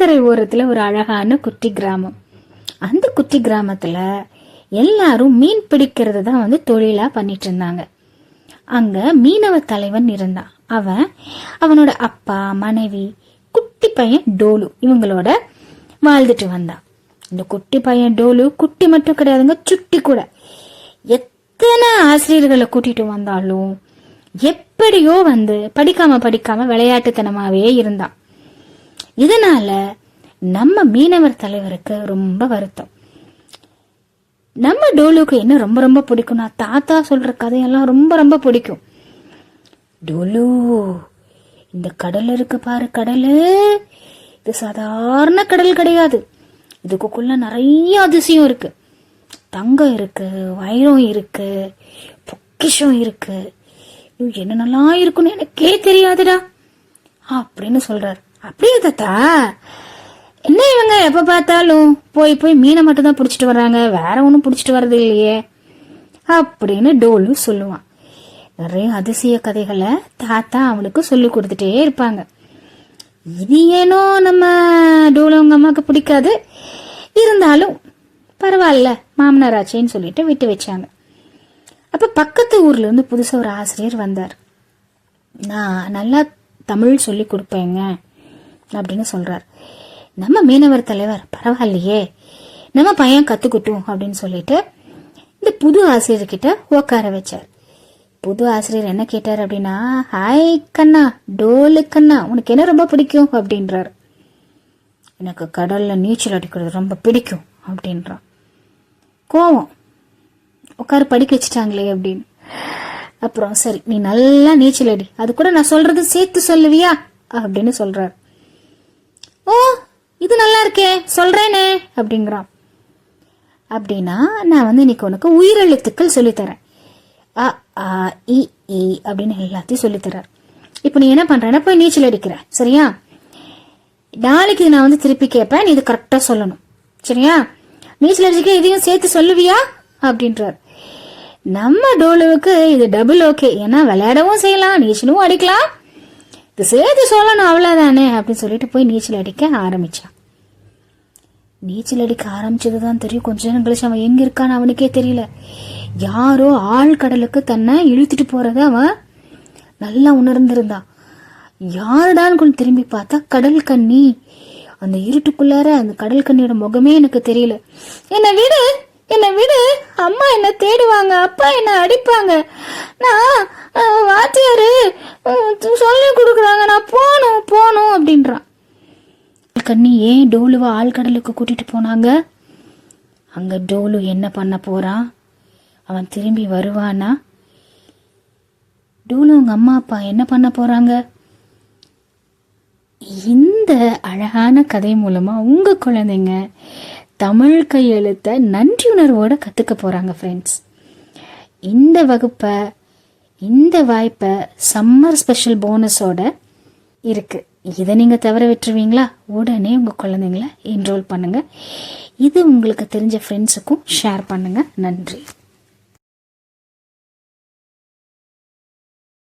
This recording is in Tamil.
கடற்கரை ஓரத்தில் ஒரு அழகான குட்டி கிராமம். அந்த குட்டி கிராமத்தில் எல்லாரும் மீன் பிடிக்கிறது தான் வந்து தொழிலாக பண்ணிட்டு இருந்தாங்க. அங்கே மீனவ தலைவன் இருந்தான். அவன் அவனோட அப்பா மனைவி குட்டி பையன் டோலு இவங்களோட வாழ்ந்துட்டு வந்தான். இந்த குட்டி பையன் டோலு குட்டி மட்டும் கிடையாதுங்க சுட்டி கூட. எத்தனை ஆசிரியர்களை கூட்டிட்டு வந்தாலும் எப்படியோ வந்து படிக்காம படிக்காம விளையாட்டுத்தனமாவே இருந்தான். இதனால நம்ம மீனவர் தலைவருக்கு ரொம்ப வருத்தம். நம்ம டோலுக்கு என்ன ரொம்ப ரொம்ப பிடிக்கும்னா தாத்தா சொல்ற கதையெல்லாம் ரொம்ப ரொம்ப பிடிக்கும். டோலு இந்த கடல் இருக்கு பாரு கடலு. இது சாதாரண கடல் கிடையாது. இதுக்குள்ள நிறைய அதிசயம் இருக்கு. தங்கம் இருக்கு வைரம் இருக்கு பொக்கிஷம் இருக்கு. என்னென்னலாம் இருக்குன்னு எனக்கே தெரியாதுடா. அப்படின்னு சொல்றாரு. அப்படியே தாத்தா. என்ன இவங்க எப்ப பார்த்தாலும் போய் போய் மீனை மட்டும் தான் பிடிச்சிட்டு வர்றாங்க. வேற ஒன்றும் பிடிச்சிட்டு வர்றது இல்லையே. அப்படின்னு டோலு சொல்லுவான். நிறைய அதிசய கதைகளை தாத்தா அவனுக்கு சொல்லி கொடுத்துட்டே இருப்பாங்க. இது ஏனோ நம்ம டோலு அவங்க அம்மாவுக்கு பிடிக்காது. இருந்தாலும் பரவாயில்ல மாமனார் ஆச்சேன்னு சொல்லிட்டு விட்டு வச்சாங்க. அப்ப பக்கத்து ஊர்ல இருந்து புதுசா ஒரு ஆசிரியர் வந்தார். நான் நல்லா தமிழ் சொல்லி கொடுப்பேங்க. அப்படின்னு சொல்றார். நம்ம மீனவர் தலைவர் பரவாயில்லையே நம்ம பையன் கற்றுக்கிட்டோம் அப்படின்னு சொல்லிட்டு இந்த புது ஆசிரியர்கிட்ட உட்கார வச்சார். புது ஆசிரியர் என்ன கேட்டார் அப்படின்னா ஹாய் கண்ணா டோலு கண்ணா உனக்கு என்ன ரொம்ப பிடிக்கும்? அப்படின்றார். எனக்கு கடல்ல நீச்சல் அடிக்கிறது ரொம்ப பிடிக்கும் அப்படின்றான். கோவம் உட்காரு படிக்க வச்சுட்டாங்களே அப்படின்னு. அப்புறம் சரி நீ நல்லா நீச்சல் அடி அது கூட நான் சொல்றது சேர்த்து சொல்லுவியா? அப்படின்னு சொல்றாரு. ஓ இது நல்லா இருக்கே சொல்றேனே அப்படிங்கிறான். அப்படின்னா நான் வந்து இன்னைக்கு உனக்கு உயிரெழுத்துக்கள் சொல்லித்தரேன். அ ஆ இ அப்படின்னு எல்லாத்தையும் சொல்லித்தரார். இப்போ நீ என்ன பண்ணுறேன்னா போய் நீச்சல் அடிக்கிற சரியா? நாளைக்கு நான் வந்து திருப்பி கேட்பேன் நீ இது கரெக்டா சொல்லணும். சரியா? நீச்சல் அடிச்சுக்க இதையும் சேர்த்து சொல்லுவியா? அப்படின்றார். நம்ம டோலுவுக்கு இது டபுள் ஓகே ஏன்னா விளையாடவும் செய்யலாம் நீச்சலும் அடிக்கலாம். இது சேர்த்து சொல்லணும் அவ்வளோதானே அப்படின்னு சொல்லிட்டு போய் நீச்சல் அடிக்க ஆரம்பிச்சான். நீச்சல் அடிக்க ஆரம்பிச்சதுதான் தெரியும். கொஞ்ச நேரம் கழிச்சு அவன் எங்கே இருக்கான்னு அவனுக்கே தெரியல. யாரோ ஆழ்கடலுக்கு தன்னை இழுத்துட்டு போகிறத அவன் நல்லா உணர்ந்திருந்தான். யாருடான்னு கொஞ்சம் திரும்பி பார்த்தா கடல் கண்ணி. அந்த இருட்டுக்குள்ளார அந்த கடல் கண்ணியோட முகமே எனக்கு தெரியல. என்னை விடு? என்னை விடு. அம்மா என்ன தேடுவாங்க அப்பா என்ன அடிப்பாங்க. நான் அஹ், வாத்தியாரு சொல்லி கொடுக்குறாங்க. நான் போகணும் போகணும் அப்படின்றான். கண்ணி ஏன் டோலுவை ஆழ்கடலுக்கு கூட்டிட்டு போனாங்க? அங்க டோலு என்ன பண்ண போறான்? அவன் திரும்பி வருவானா? டோலு உங்க அம்மா அப்பா என்ன பண்ண போறாங்க? இந்த அழகான கதை மூலமா உங்க குழந்தைங்க தமிழ் கையெழுத்தை நன்றி கற்றுக்க போகிறாங்க ஃப்ரெண்ட்ஸ் இந்த வகுப்பை இந்த வாய்ப்பை சம்மர் ஸ்பெஷல் போனஸோட இருக்குது இதை நீங்கள் தவற விட்டுருவீங்களா? உடனே உங்கள் குழந்தைங்கள என்ரோல் பண்ணுங்கள் இது உங்களுக்கு தெரிஞ்ச ஃப்ரெண்ட்ஸுக்கும் ஷேர் பண்ணுங்கள் நன்றி.